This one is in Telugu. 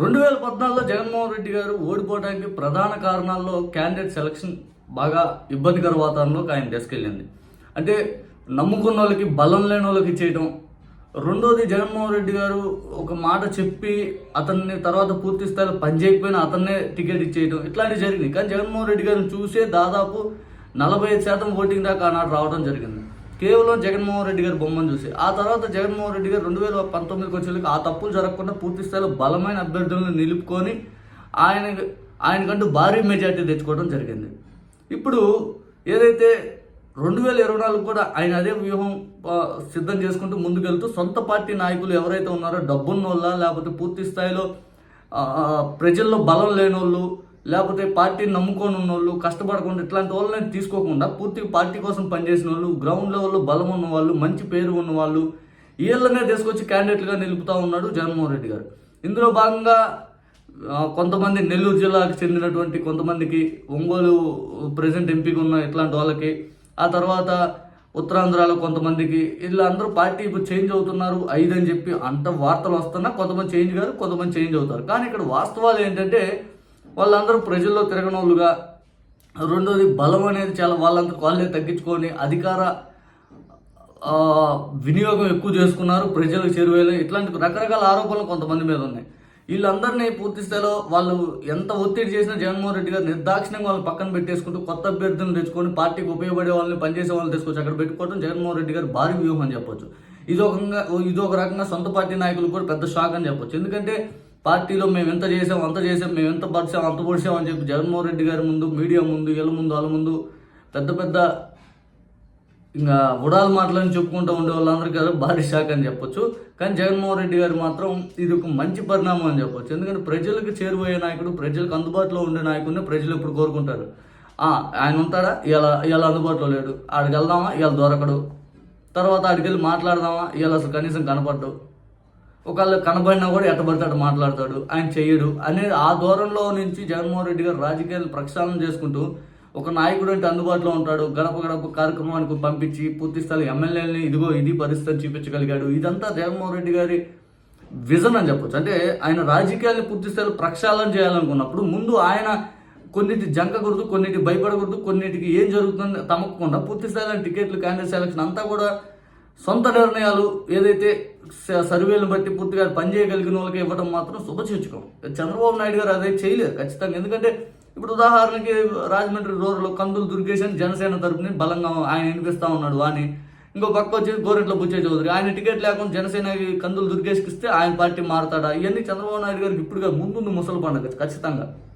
రెండు వేల పద్నాలుగులో జగన్మోహన్ రెడ్డి గారు ఓడిపోవడానికి ప్రధాన కారణాల్లో క్యాండిడేట్ సెలక్షన్ బాగా ఇబ్బందికర వాతావరణంలోకి ఆయన తీసుకెళ్ళింది. అంటే నమ్ముకున్న వాళ్ళకి బలం లేని వాళ్ళకి చేయడం రెండోది జగన్మోహన్ రెడ్డి గారు ఒక మాట చెప్పి అతన్ని తర్వాత పూర్తి స్థాయిలో పనిచేయకపోయినా అతన్నే టికెట్ ఇచ్చేయడం ఇట్లాంటివి జరిగింది కానీ జగన్మోహన్ రెడ్డి గారిని చూసే దాదాపు నలభై ఐదు శాతం ఓటింగ్ దాకా ఆనాడు రావడం జరిగింది. కేవలం జగన్మోహన్ రెడ్డి గారి బొమ్మను చూసి ఆ తర్వాత జగన్మోహన్ రెడ్డి గారు రెండు వేల పంతొమ్మిదికి వచ్చేందుకు ఆ తప్పులు జరగకుండా పూర్తి స్థాయిలో బలమైన అభ్యర్థులను నిలుపుకొని ఆయన ఆయనకంటూ భారీ మెజార్టీ తెచ్చుకోవడం జరిగింది. ఇప్పుడు ఏదైతే రెండు వేల ఇరవై నాలుగు కూడా ఆయన అదే వ్యూహం సిద్ధం చేసుకుంటూ ముందుకెళ్తూ సొంత పార్టీ నాయకులు ఎవరైతే ఉన్నారో డబ్బున్న వాళ్ళ లేకపోతే పూర్తి స్థాయిలో ప్రజల్లో బలం లేని వాళ్ళు లేకపోతే పార్టీని నమ్ముకొని ఉన్న వాళ్ళు కష్టపడకుండా ఇట్లాంటి వాళ్ళని తీసుకోకుండా పూర్తిగా పార్టీ కోసం పనిచేసిన వాళ్ళు గ్రౌండ్ లెవెల్లో బలం ఉన్న వాళ్ళు మంచి పేరు ఉన్న వాళ్ళు వీళ్ళనే తీసుకొచ్చి క్యాండిడేట్లుగా నిలుపుతా ఉన్నాడు జగన్మోహన్ రెడ్డి గారు. ఇందులో భాగంగా కొంతమంది నెల్లూరు జిల్లాకు చెందినటువంటి కొంతమందికి ఒంగోలు ప్రజెంట్ ఎంపీగా ఉన్న ఇట్లాంటి వాళ్ళకి ఆ తర్వాత ఉత్తరాంధ్రలో కొంతమందికి వీళ్ళందరూ పార్టీ ఇప్పుడు చేంజ్ అవుతున్నారు ఐదు అని చెప్పి అంత వార్తలు వస్తున్నా కొంతమంది చేంజ్ కాదు కొంతమంది చేంజ్ అవుతారు. కానీ ఇక్కడ వాస్తవాలు ఏంటంటే వాళ్ళందరూ ప్రజల్లో తిరగనోళ్ళుగా రెండోది బలం అనేది చాలా వాళ్ళంతా వాళ్ళే తగ్గించుకొని అధికార వినియోగం ఎక్కువ చేసుకున్నారు ప్రజలకు చేరువేయలేదు ఇట్లాంటి రకరకాల ఆరోపణలు కొంతమంది మీద ఉన్నాయి. వీళ్ళందరినీ పూర్తి స్థాయిలో వాళ్ళు ఎంత ఒత్తిడి చేసినా జగన్మోహన్ రెడ్డి గారు నిర్దాక్షిణ్యంగా వాళ్ళని పక్కన పెట్టేసుకుంటూ కొత్త అభ్యర్థులను తెచ్చుకొని పార్టీకి ఉపయోగపడే వాళ్ళని పనిచేసే వాళ్ళని తీసుకొచ్చి అక్కడ పెట్టుకోవడం జగన్మోహన్ రెడ్డి గారు భారీ వ్యూహం అని చెప్పొచ్చు. ఇది ఒక ఇది ఒక రకంగా సొంత పార్టీ నాయకులు కూడా పెద్ద షాక్ అని చెప్పొచ్చు. ఎందుకంటే పార్టీలో మేము ఎంత చేసాం అంత చేసాం మేము ఎంత పరిచాం అంత పొడిచాం అని చెప్పి జగన్మోహన్ రెడ్డి గారి ముందు మీడియా ముందు వీళ్ళ ముందు వాళ్ళ ముందు పెద్ద పెద్ద ఇంకా ఉడాల మాటలని చెప్పుకుంటూ ఉండే వాళ్ళందరికీ కదా భారీ షాక్ అని చెప్పొచ్చు. కానీ జగన్మోహన్ రెడ్డి గారు మాత్రం ఇది ఒక మంచి పరిణామం అని చెప్పొచ్చు. ఎందుకంటే ప్రజలకు చేరువయ్యే నాయకుడు ప్రజలకు అందుబాటులో ఉండే నాయకుడిని ప్రజలు ఇప్పుడు కోరుకుంటారు. ఆయన ఉంటాడా? ఇలా ఇలా అందుబాటులో లేడు. ఆడికి వెళ్దామా? ఇలా దొరకడు. తర్వాత ఆడికి వెళ్ళి మాట్లాడదామా? ఇలా అసలు కనీసం కనపడ్డావు ఒకవేళ కనబడినా కూడా ఎట్టబడితే మాట్లాడతాడు ఆయన చెయ్యడు అనేది ఆ దూరంలో నుంచి జగన్మోహన్ రెడ్డి గారు రాజకీయాలు ప్రక్షాళన చేసుకుంటూ ఒక నాయకుడు అంటే అందుబాటులో ఉంటాడు గడప గడప కార్యక్రమానికి పంపించి పూర్తి స్థాయి ఎమ్మెల్యేలని ఇదిగో ఇది పరిస్థితి చూపించగలిగాడు. ఇదంతా జగన్మోహన్ రెడ్డి గారి విజన్ అని చెప్పొచ్చు. అంటే ఆయన రాజకీయాన్ని పూర్తి స్థాయిలో ప్రక్షాళన చేయాలనుకున్నప్పుడు ముందు ఆయన కొన్నిటి జంకకూడదు కొన్నిటి భయపడకూడదు కొన్నిటికి ఏం జరుగుతుంది తమకకుండా పూర్తి స్థాయిలో టికెట్లు క్యాండిడేట్ సెలక్షన్ అంతా కూడా సొంత నిర్ణయాలు ఏదైతే స- సర్వేలను బట్టి పూర్తిగా పనిచేయగలిగిన వాళ్ళకి ఇవ్వడం మాత్రం శుభసూచకం. చంద్రబాబు నాయుడు గారు అదే చేయలేరు ఖచ్చితంగా. ఎందుకంటే ఇప్పుడు ఉదాహరణకి రాజమండ్రి రోడ్లో కందులు దుర్గేశన్ అని జనసేన తరపుని బలంగా ఆయన వినిపిస్తా ఉన్నాడు అని ఇంకో పక్క వచ్చి గోరెట్ల బుచ్చే చౌదరి. ఆయన టికెట్ లేకుండా జనసేన కందులు దుర్గేష్కి ఇస్తే ఆయన పార్టీ మారతాడా? ఇవన్నీ చంద్రబాబు నాయుడు గారికి ఇప్పుడుగా ముందు ముసలి పండుగ ఖచ్చితంగా.